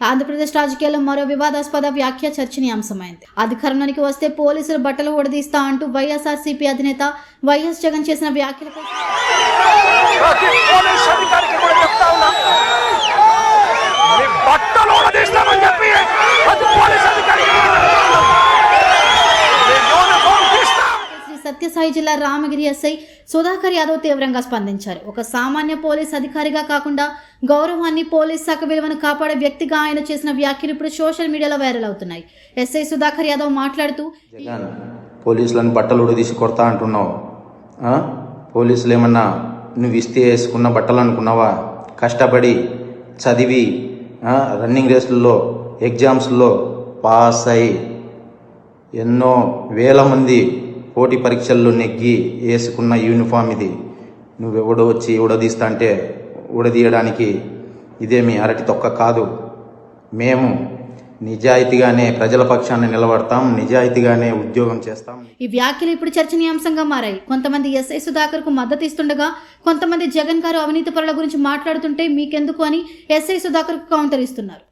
ఆంధ్రప్రదేశ్ రాజకీయాల్లో మరో వివాదాస్పద వ్యాఖ్య చర్చనీయాంశమైంది అధికారంలోనికి వస్తే పోలీసులు బట్టలు ఊడదీస్తా అంటూ వైఎస్ఆర్సీపీ అధినేత వైఎస్ జగన్ చేసిన వ్యాఖ్యలపై సత్యసాయి జిల్లా రామగిరి ఎస్ఐ సుధాకర్ యాదవ్ తీవ్రంగా స్పందించారు. ఒక సామాన్య పోలీస్ అధికారిగా కాకుండా గౌరవాన్ని పోలీస్ శాఖ విలువను కాపాడే వ్యక్తిగా ఆయన చేసిన వ్యాఖ్యలు ఇప్పుడు సోషల్ మీడియాలో వైరల్ అవుతున్నాయి. ఎస్ఐ సుధాకర్ యాదవ్ మాట్లాడుతూ పోలీసులను బట్టలు ఉడదీసి కొడతా అంటున్నావు. పోలీసులు ఏమన్నా నువ్వు ఇస్తే వేసుకున్న బట్టలు అనుకున్నావా? కష్టపడి చదివి రన్నింగ్ రేసుల్లో ఎగ్జామ్స్లో పాస్ అయి ఎన్నో వేల మంది పోటీ పరీక్షల్లో నెగ్గి వేసుకున్న యూనిఫామ్ ఇది. నువ్వెవడో వచ్చి ఉడదీస్తా అంటే ఉడదీయడానికి ఇదేమి అరటి తొక్క కాదు. మేము నిజాయితీగానే ప్రజల పక్షాన్ని నిలబడతాం నిజాయితీగానే ఉద్యోగం చేస్తాం. ఈ వ్యాఖ్యలు ఇప్పుడు చర్చనీయాంశంగా మారాయి. కొంతమంది ఎస్ఐ సుధాకర్కు మద్దతు ఇస్తుండగా కొంతమంది జగన్ గారు అవినీతి పరుల గురించి మాట్లాడుతుంటే మీకెందుకు అని ఎస్ఐ సుధాకర్కు కౌంటర్ ఇస్తున్నారు.